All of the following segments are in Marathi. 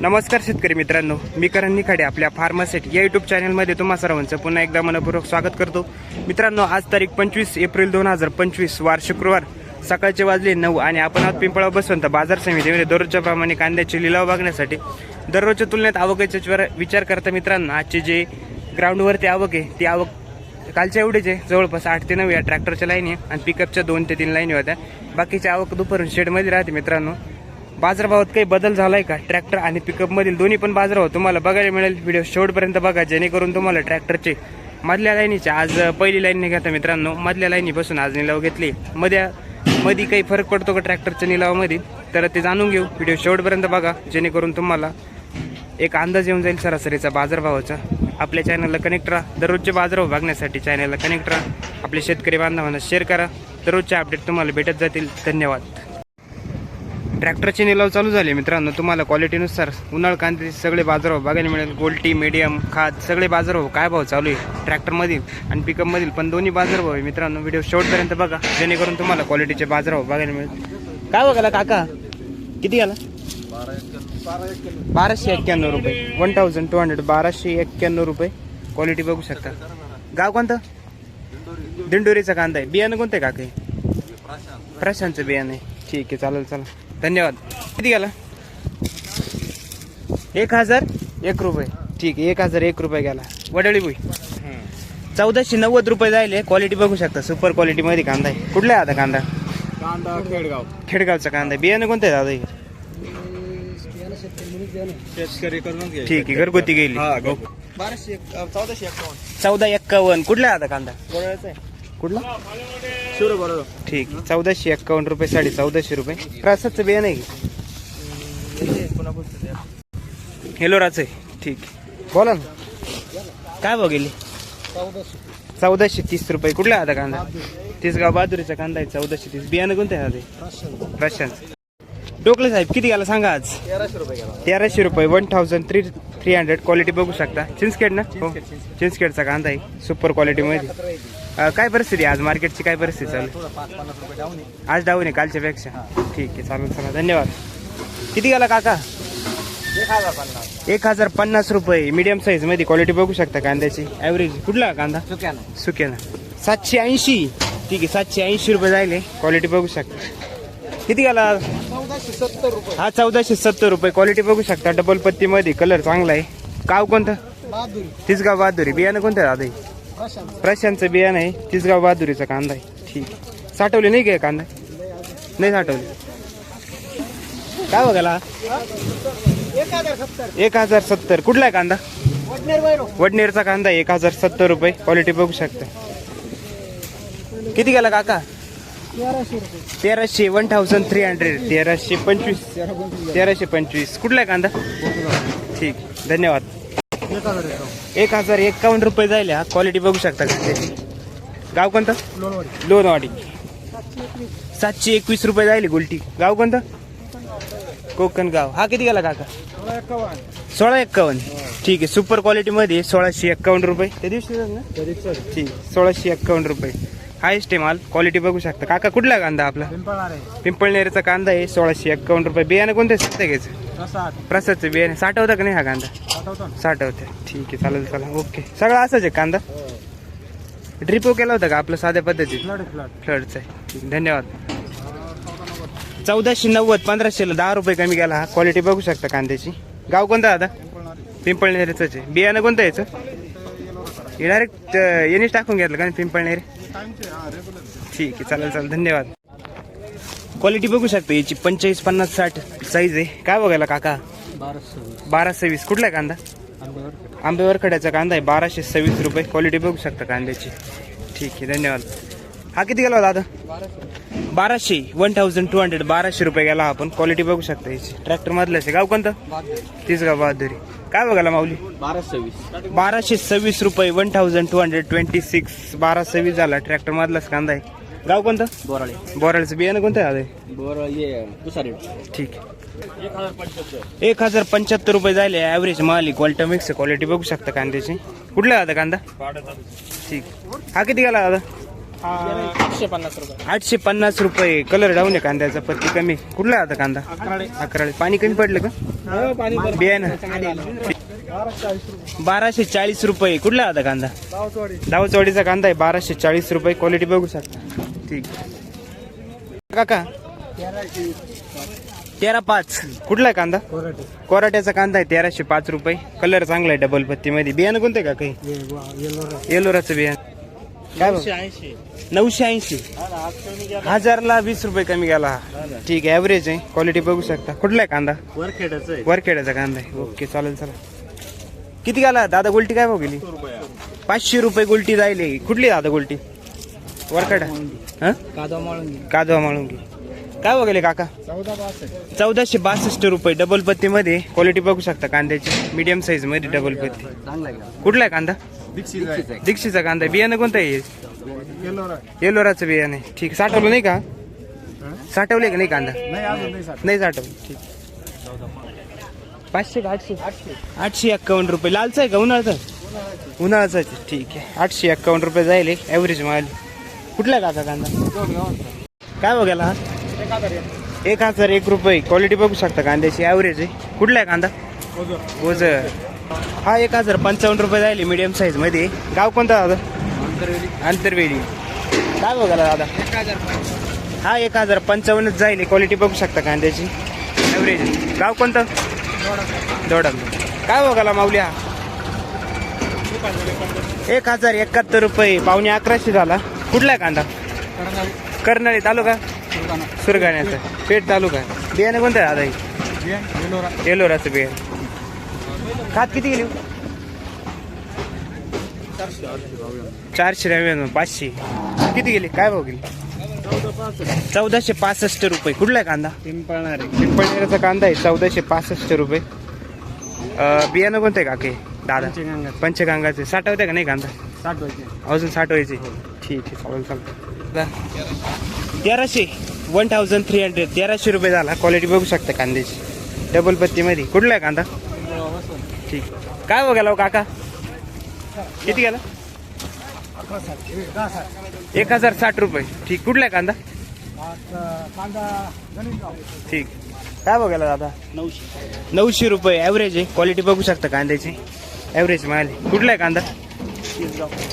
नमस्कार शेतकरी मित्रांनो मी करण निखाडे आपल्या फार्मासेट या युट्यूब चॅनलमध्ये तुम्हा सर्वांचं पुन्हा एकदा मनपूर्वक स्वागत करतो. मित्रांनो आज तारीख पंचवीस एप्रिल दोन हजार पंचवीस वार शुक्रवार सकाळचे वाजले नऊ आणि आपण आज पिंपळा बसवंत बाजार समितीमध्ये. दररोजच्या प्रमाणे कांद्याचे लिलाव बघण्यासाठी दररोजच्या तुलनेत आवकेचा विचार- विचार करता मित्रांनो आजची जे ग्राउंडवरती आवक आहे ती आवक कालच्या एवढेच आहे. जवळपास आठ ते नऊ या ट्रॅक्टरच्या लाईनी आहे आणि पिकअपच्या दोन ते तीन लाईनी होत्या. बाकीच्या आवक दुपारून शेडमध्ये राहते मित्रांनो. बाजारभावात काही बदल झालाय का? ट्रॅक्टर आणि पिकअप मधील दोन्ही पण बाजारभाव तुम्हाला बघायला मिळेल. व्हिडिओ शेवटपर्यंत बघा जेणेकरून तुम्हाला ट्रॅक्टरचे मधल्या लाईनीचे आज पहिली लाईन घेता मित्रांनो. मधल्या लाईनीपासून आज निलाव घेतली. मध्या मध्ये काही फरक पडतो का ट्रॅक्टरच्या निलावामध्ये? तर ते जाणून घेऊ. व्हिडिओ शेवटपर्यंत बघा जेणेकरून तुम्हाला एक अंदाज येऊन जाईल सरासरीचा बाजारभावाचा. आपल्या चॅनलला कनेक्ट राहा. दररोजचे बाजारभाव बघण्यासाठी चॅनलला कनेक्ट राहा. आपले शेतकरी बांधवांना शेअर करा. दररोजचे अपडेट तुम्हाला भेटत जातील. धन्यवाद. ट्रॅक्टरचे निलाव चालू झाले मित्रांनो. तुम्हाला क्वालिटीनुसार उन्हाळ कांदे सगळे बाजारभाव बघायला मिळेल. गोल्टी मीडियम खाद सगळे बाजारभाव काय भाव चालू आहे? ट्रॅक्टरमधील आणि पिकअपमधील पण दोन्ही बाजारभाव आहे मित्रांनो. व्हिडिओ शेवटपर्यंत बघा. जेणेकरून तुम्हाला क्वालिटीचे बाजारभाव बघायला मिळेल. काय हो बघायला काका? किती आला? बाराशे एक्क्याण्णव रुपये. वन थाउजंड टू हंड्रेड बाराशे एक्क्याण्णव रुपये. क्वालिटी बघू शकता. गाव कोणतं? दिंडोरीचा कांदा आहे. बियाणं कोणतं आहे काका? प्रशांतचं बियाणं आहे. ठीक आहे चालेल चला धन्यवाद. किती गेला? एक हजार एक रुपये. ठीक आहे एक हजार एक रुपये गेला. वडळी बुई. चौदाशे नव्वद रुपये जायले. क्वालिटी बघू शकता. सुपर क्वालिटी मध्ये कांदा आहे. कुठला आहे आता कांदा? कांदा खेडगाव. खेडगावचा कांदा आहे. बियाणं कोणतं आहे दादा हे? शेतकरी करून घे ठीक आहे घरगुती गेली. हा बाराशे चौदाशे एक्कावन्न चौदा एक्कावन्न कुठला आहे आता कांदा? कुठला? ठीक. आहे. चौदाशे एक्कावन्न रुपये साडे चौदाशे रुपये. आहे की? पुन्हा पुस्तक हेलोराचं आहे ठीक. बोला ना. काय बघेल चौदाशे तीस रुपये. कुठला आता कांदा? तिसगाव बहादुरीचा कांदा आहे चौदाशे तीस. बियाणं कोणतं आहे प्रशांत टोकले साहेब किती गेला सांगा आज? तेराशे रुपये गेला. तेराशे रुपये. One thousand three three hundred quality बघू शकता. चिंचखेड ना? हो. चिंचखेडचा कांदा आहे. सुपर क्वालिटीमध्ये अं, काय परिस्थिती आहे? आज मार्केटची काय परिस्थिती चालू आहे? थोडं पाच पन्नास रुपये डाऊन आहे आज डाऊन आहे कालच्या पेक्षा. ठीक आहे चालेल चला धन्यवाद. किती गेला काका? एक हजार पन्नास एक हजार पन्नास रुपये. मीडियम साईजमध्ये क्वालिटी बघू शकता कांद्याची. ॲव्हरेज कुठला कांदा? चुक्यानं सुक्याना. सातशे ऐंशी. ठीक आहे सातशे ऐंशी रुपये जायले. क्वालिटी बघू शकता. किती गेला? चौदाशे सत्तर रुपये हा चौदाशे सत्तर रुपये. क्वालिटी बघू शकता. डबल पत्तीमध्ये कलर चांगला आहे. गाव कोणतं? बहादुरी. तिसगाव बहादुरी बियाणं कोणतं दादा? प्रशांतचं बियाणं आहे तिसगाव बहादुरीचा कांदा आहे. ठीक आहे. साठवले नाही काय कांदा? नाही साठवले. काय बघायला एक हजार सत्तर एक हजार सत्तर. कुठला आहे कांदा? वडनेरचा कांदा एक हजार सत्तर रुपये. क्वालिटी बघू शकता. किती गेला काका? तेराशे. वन थाउजंड थ्री हंड्रेड तेराशे पंचवीस. तेराशे पंचवीस. कुठला आहे कांदा? ठीक. धन्यवाद. एक हजार एकावन्न. एक हजार एकावन्न रुपये जायले हा क्वालिटी बघू शकता कांद्याची गाव कोणतं? लोणवाडी लोणवाडी सातशे एकवीस रुपये जायले गुलटी. गाव कोणतं? कोकण गाव. हा किती गेला काका? सोळा एक्कावन्न ठीक आहे सुपर क्वालिटीमध्ये सोळाशे एक्कावन्न रुपये. त्या दिवशी ना? ठीक सोळाशे एक्कावन्न रुपये. हायस्ट आहे माल. क्वालिटी बघू शकता. काका कुठला कांदा आपला? पिंपळनेरचा कांदा आहे सोळाशे एक्कावन्न रुपये. बियाणं कोणते सत्य घ्यायचं प्रसाद. प्रसादचं बियाणं. साठवतं का नाही हा कांदा? साठवतं ठीक आहे चालेल चला ओके. सगळं असंच आहे कांदा? ड्रिपो केला होता का आपलं साध्या फ्लड फ्लडचं आहे. धन्यवाद. चौदाशे नव्वद पंधराशेला दहा रुपये कमी गेला हा क्वालिटी बघू शकता कांद्याची. गाव कोणतं आता पिंपळणार आहे पिंपळनेरच आहे. बियाणं कोणतं याचं? हे डायरेक्ट येणेच टाकून घेतलं का पिंपळनेर टाइमचे ठीक आहे चालेल चालेल धन्यवाद. क्वालिटी बघू शकता याची पंचेचाळीस पन्नास साठ साईज आहे. काय बघायला काका? बाराशे बारा सव्वीस कुठला आहे कांदा? आंबेवर खड्याचा कांदा आहे बाराशे सव्वीस रुपये. क्वालिटी बघू शकता कांद्याची. ठीक आहे धन्यवाद. हा किती गेला होता दादा? बाराशे वन थाउजंड टू हंड्रेड बाराशे रुपये गेला आपण. क्वालिटी बघू शकता याची. ट्रॅक्टर मधलं आहे. गाव कोणतं? तीच गाव बहादुरी काय बघायला माऊली? बाराशे सव्वीस बाराशे सव्वीस रुपये one thousand two hundred twenty six बारा सव्वीस झाला. ट्रॅक्टर मधलाच कांदा आहे. गाव कोणतं? बोराळे. बोराळचं बियाणं कोणतं आहे? बोराळे ठीक एक हजार पंच्याहत्तर रुपये झाले. ॲव्हरेज माल क्वालिटी मिक्स क्वालिटी बघू शकता कांद्याची. कुठला आता कांदा? ठीक. हा किती गेला दादा आठशे पन्नास रुपये. आठशे पन्नास रुपये. कलर डाऊन आहे कांद्याचा पत्ती कमी. कुठला आता कांदा? अकराळे पाणी कमी पडलं का? हो पाणी बियाणं. बाराशे चाळीस रुपये. कुठला आता कांदा? दावचवाडीचा कांदा आहे. बाराशे चाळीस रुपये. क्वालिटी बघू शकता. ठीक. काका. तेरा पाच. कुठला आहे कांदा? कोराट्याचा कांदा आहे. तेराशे पाच रुपये. कलर चांगला आहे डबल पत्तीमध्ये. बियाणं कोणतं आहे का काही? येलोराचं बियाणं. काय भाव? ऐंशी. नऊशे ऐंशी. हजारला वीस रुपये कमी गेला. हा. ठीक आहे ॲव्हरेज आहे. क्वालिटी बघू शकता. कुठला आहे कांदा? वरखेडाचं आहे. वरखेड्याचा कांदा आहे. ओके चालेल चला किती गेला? दादा गोल्टी काय भाव गेली? पाचशे रुपये. गोल्टी जायले कुठली दादा गोल्टी? वरखेडा. हा? कादा माळून कादवा माळुंगी. काय भाव गेले काका? चौदा चौदाशे बासष्ट रुपये. डबल पत्तीमध्ये. क्वालिटी बघू शकता कांद्याची. मीडियम साईजमध्ये डबल पत्ती. चांगला आहे कुठला आहे कांदा? दीक्षितचा कांदा. बियाणं कोणतं आहे? येलोराचं बियाणं ठीक. साठवलं नाही का? साठवले का नाही कांदा? नाही साठवलं. ठीक. पाचशे का आठशे? आठशे. एक्कावन्न रुपये. लालचा आहे का उन्हाळ्याचा? उन्हाळ्याचा. आहे. ठीक आहे. आठशे एक्कावन्न रुपये जाईल ॲव्हरेज माल. कुठला काका कांदा? काय बघायला हा एक हजार एक. रुपये. क्वालिटी बघू शकता कांद्याची. ॲव्हरेज आहे. कुठला आहे कांदा? ओझ हा एक हजार पंचावन्न रुपये जाईल मीडियम साईजमध्ये. गाव कोणता दादा? आंतरवेली काय बघायला दादा? हा एक हजार पंचावन्नच जाईल. क्वालिटी बघू शकता कांद्याची ॲव्हरेज गाव कोणतं? दोडम काय बघायला माऊल्या एक हजार एकाहत्तर रुपये. पावणे अकराशे झाला. कुठला आहे कांदा? कर्नाळी तालुका? सुरगाण्याचा. पेठ तालुका. बियाणं कोणतं आहे दादा हे? एलोराचं बियाणं. खात किती गेली? चारशे नव्याण्णव पाचशे. किती गेले? काय भाव गेले? चौदाशे पासष्ट रुपये. कुठला आहे कांदा? पिंपळणारे पिंपळनेराचा कांदा आहे चौदाशे पासष्ट रुपये. बियाणं कोणतं आहे काके? दादा? पंचगंगा पंचगंगाचे. साठवते का नाही कांदा? साठ व्हायचे अजून साठवायचे. ठीक आहे चालेल चालेल. तेराशे. वन थाउजंड थ्री हंड्रेड तेराशे रुपये झाला. क्वालिटी बघू शकता कांद्याची. डबल पत्तीमध्ये. कुठला आहे कांदा? ठीक. काय हो काका? किती गेला? एक हजार साठ रुपये. ठीक. कुठला आहे कांदा? ठीक. काय बघायला दादा? नऊशे नऊशे रुपये ॲव्हरेज आहे. क्वालिटी बघू शकता कांद्याची. ॲव्हरेज माल. आहे. कुठला आहे कांदा?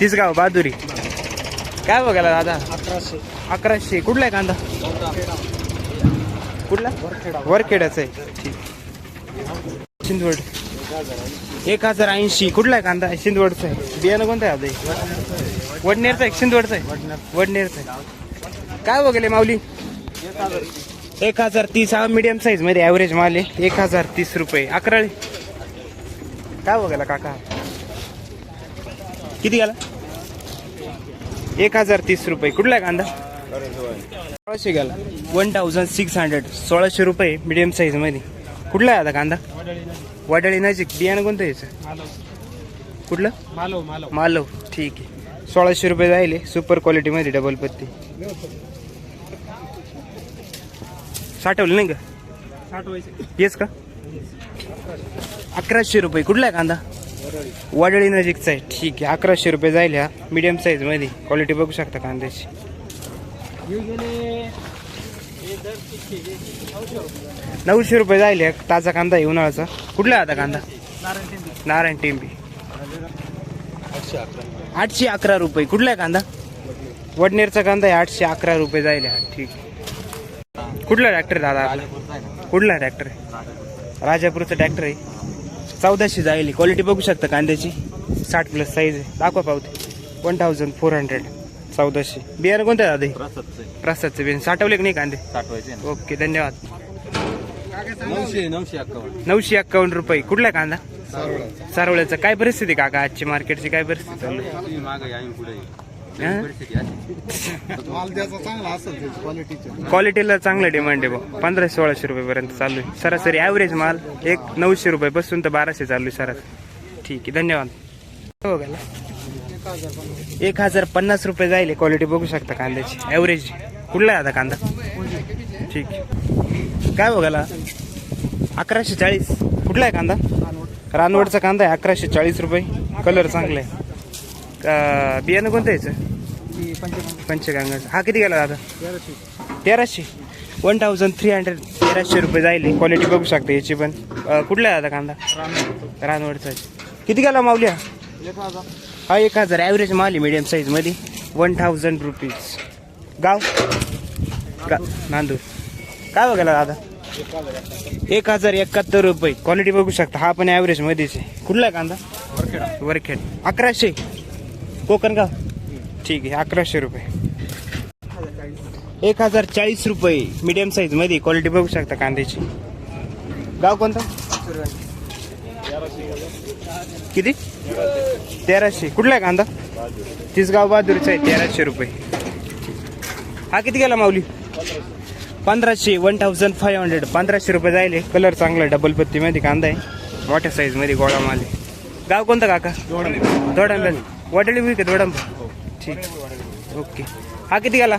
तिसगाव बहादुरी काय बघायला दादा? अकराशे. अकराशे कुठला आहे कांदा? कुठला? वरखेडाचा आहे. ठीक. सिंदवड एक हजार ऐंशी. कुठला आहे कांदा? शिंदवडचा आहे. बियाणं कोणतं आहे आता वडनेरचा आहे शिंदवडचा आहे? वडनेरचा आहे. काय बघले माऊली? एक हजार तीस. हा मीडियम साईजमध्ये ॲव्हरेज माल आहे. एक हजार तीस रुपये. अकराळे. काय बघायला काका? किती गेला? एक हजार तीस रुपये. कुठला आहे कांदा? सोळाशे गेला. वन थाउजंड सिक्स हंड्रेड सोळाशे रुपये मिडियम साईजमध्ये. कुठला आहे आता कांदा? वडाळी नजीक बियाणं कोणतं यायचं कुठलं? मालो मालो मालव. ठीक आहे. सोळाशे रुपये जाईल सुपर क्वालिटीमध्ये डबल पत्ती. साठवलं नाही का? येस का? अकराशे रुपये. कुठला आहे कांदा? वडळी नजीकचा आहे. ठीक आहे. अकराशे रुपये जाईल ह्या मीडियम साईजमध्ये. क्वालिटी बघू शकता कांद्याची. नऊशे रुपये जाईल ताजा कांदा आहे उन्हाळ्याचा. कुठला आहे आता कांदा? नारायण टेंबी. आठशे अकरा रुपये. कुठला आहे कांदा? वडनेरचा कांदा आहे आठशे अकरा रुपये जाईल ह्या ठीक कुठला ट्रॅक्टर दादा आपला? कुठला ट्रॅक्टर आहे? राजापूरचा ट्रॅक्टर आहे. चौदाशे जाईल क्वालिटी बघू शकता कांद्याची. साठ प्लस साईज आहे. दाखवा पावते. वन थाउजंड फोर हंड्रेड चौदाशे. बियाणं कोणतं आहे दादा? हे? प्रसादचं बियाणं. साठवले की नाही कांदे? साठ व्हायचे ओके धन्यवाद. नऊशे नऊशे अक्कावन्न नऊशे एक्कावन्न रुपये. कुठला कांदा? सारवळ्याचं काय परिस्थिती काका? आजची मार्केटची काय परिस्थिती चालू आहे? तुम्ही मागे आम्ही पुढे हा? परिस्थिती अशी. माल द्यायचा चांगला असेल त्याची क्वालिटीची क्वालिटीला चांगलं डिमांड आहे भाऊ पंधरा सोळाशे रुपयेपर्यंत चालू आहे. सरासरी ॲव्हरेज माल एक नऊशे रुपयापासून तर बाराशे चालू आहे सरासरी. ठीक आहे धन्यवाद. हो गेला एक हजार पन्नास रुपये जाईल क्वालिटी बघू शकता कांद्याची. ॲव्हरेज कुठला आहे आता कांदा? ठीक. काय बघायला? अकराशे चाळीस. कुठला आहे कांदा? रानवडचा कांदा आहे अकराशे चाळीस रुपये. कलर चांगला आहे. का- बियाणं कोणतं याचं? पंचगंगाचं पंचगंगा. हा किती गेला दादा? तेराशे. वन थाउजंड थ्री हंड्रेड तेराशे रुपये जाईल. क्वालिटी बघू शकता याची पण. कुठला आहे दादा कांदा? रानवडचा. किती गेला माऊल्या हा एक हजार. ॲव्हरेज माल आहे मिडियम साईजमध्ये वन थाउजंड रुपीज गाव? गा नांदूर. काय बघायला दादा? एक हजार एकाहत्तर रुपये. क्वालिटी बघू शकता. हा पण ॲव्हरेजमध्येच आहे. कुठला आहे कांदा? वरखेड. अकराशे. कोकण का ठीक आहे. अकराशे रुपये. एक हजार चाळीस रुपये मिडियम साईजमध्ये क्वालिटी बघू शकता कांद्याची. गाव कोणतं? किती? तेराशे. कुठला आहे कांदा? तिसगाव बहादूरचा आहे. तेराशे रुपये. हा किती गेला माऊली? पंधराशे वन थाउजंड फाईव्ह हंड्रेड पंधराशे रुपये जायले. कलर चांगला डबल पत्तीमध्ये कांदा आहे. मोठ्या साईजमध्ये गोळा माल आहे. गाव कोणतं काका? दोडंबल वडळी का दोडंब ठीक. ओके हा किती गेला?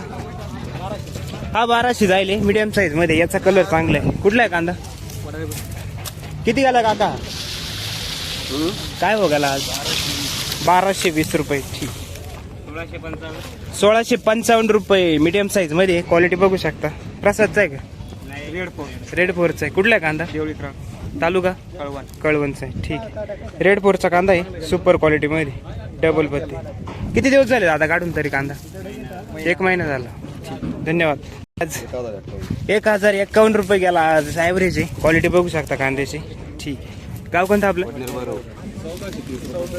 हा बाराशे जायले मीडियम साईजमध्ये याचा कलर चांगला आहे. कुठला आहे कांदा? किती गेला काका? काय हो गेला आज? बाराशे वीस रुपये. ठीक. सोळाशे पंचावन्न. रुपये. मिडियम साईजमध्ये. क्वालिटी बघू शकता. प्रसादचा आहे का? रेड फोर रेड फोरचा आहे. कुठला आहे कांदा? देवळी तालुका? कळवण. कळवणचा आहे. ठीक आहे. रेड फोरचा कांदा आहे. सुपर क्वालिटी मध्ये. डबल पत्ती. किती दिवस झाले दादा काढून तरी कांदा? एक महिना झाला. ठीक धन्यवाद. आज एक हजार एक्कावन्न रुपये गेला आज. ॲव्हरेज आहे. क्वालिटी बघू शकता कांद्याची. ठीक आहे. गाव कोणतं आपलं?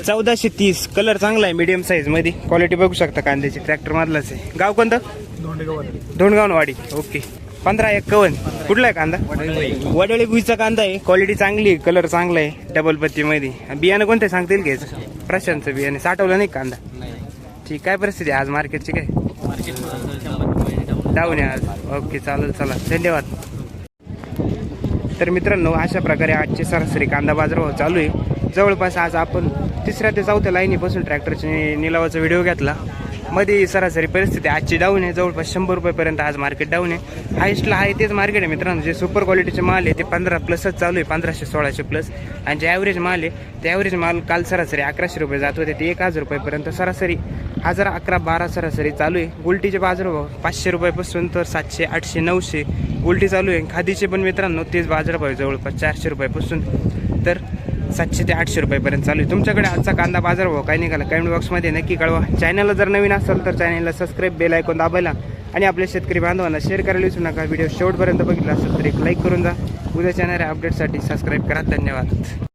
चौदाशे तीस. कलर चांगला आहे. मीडियम साईजमध्ये. क्वालिटी बघू शकता कांद्याची. ट्रॅक्टर मधलाच आहे. गाव कोणतं? धोंडगावनवाडी ओके. पंधरा एक्कावन्न कुठला आहे कांदा? वडळी भुईचा कांदा आहे. क्वालिटी चांगली आहे कलर चांगला आहे डबल पत्ती मध्ये बियाणं कोणते सांगतील घ्यायचं प्रशांतचं बियाणे. साठवलं नाही कांदा? ठीक काय परिस्थिती आहे आज मार्केटची काय? डाऊन आहे आज. ओके चालेल चला. धन्यवाद. तर मित्रांनो अशा प्रकारे आजचे सरासरी कांदा बाजारभाव चालू आहे. जवळपास आज आपण तिसऱ्या ते चौथ्या लाईनीपासून ट्रॅक्टरच्या निलावाचा व्हिडिओ घेतला. मध्ये सरासरी परिस्थिती आजची डाऊन आहे. जवळपास शंभर रुपयेपर्यंत आज मार्केट डाऊन आहे. हायस्टला आहे तेच मार्केट आहे मित्रांनो. जे सुपर क्वालिटीचे माल आहे ते पंधरा प्लसच चालू आहे. पंधराशे सोळाशे प्लस आणि जे ॲव्हरेज माल आहे ते ॲव्हरेज माल काल सरासरी अकराशे रुपये जात होते. ते एक हजार रुपयेपर्यंत सरासरी हजार अकरा बारा सरासरी चालू आहे. गुलटीचे बाजारभाव पाचशे रुपयापासून तर सातशे आठशे नऊशे गुलटी चालू आहे. खादीचे पण मित्रांनो तेच बाजारभाव आहे जवळपास चारशे रुपयापासून. तर सातशे ते आठशे रुपयेपर्यंत चालू आहे. तुमच्याकडे आजचा कांदा बाजार भाव काय निघाला? कमेंट बॉक्समध्ये नक्की कळवा. चॅनलला जर नवीन असेल तर चॅनलला सबस्क्राईब बेल ऐकून दाबायला आणि आपल्या शेतकरी बांधवांना शेअर करायला विसरू नका. व्हिडिओ शेवटपर्यंत बघितला असेल तर एक लाईक करून जा. उद्याच्या येणाऱ्या अपडेटसाठी सबस्क्राईब करा. धन्यवाद.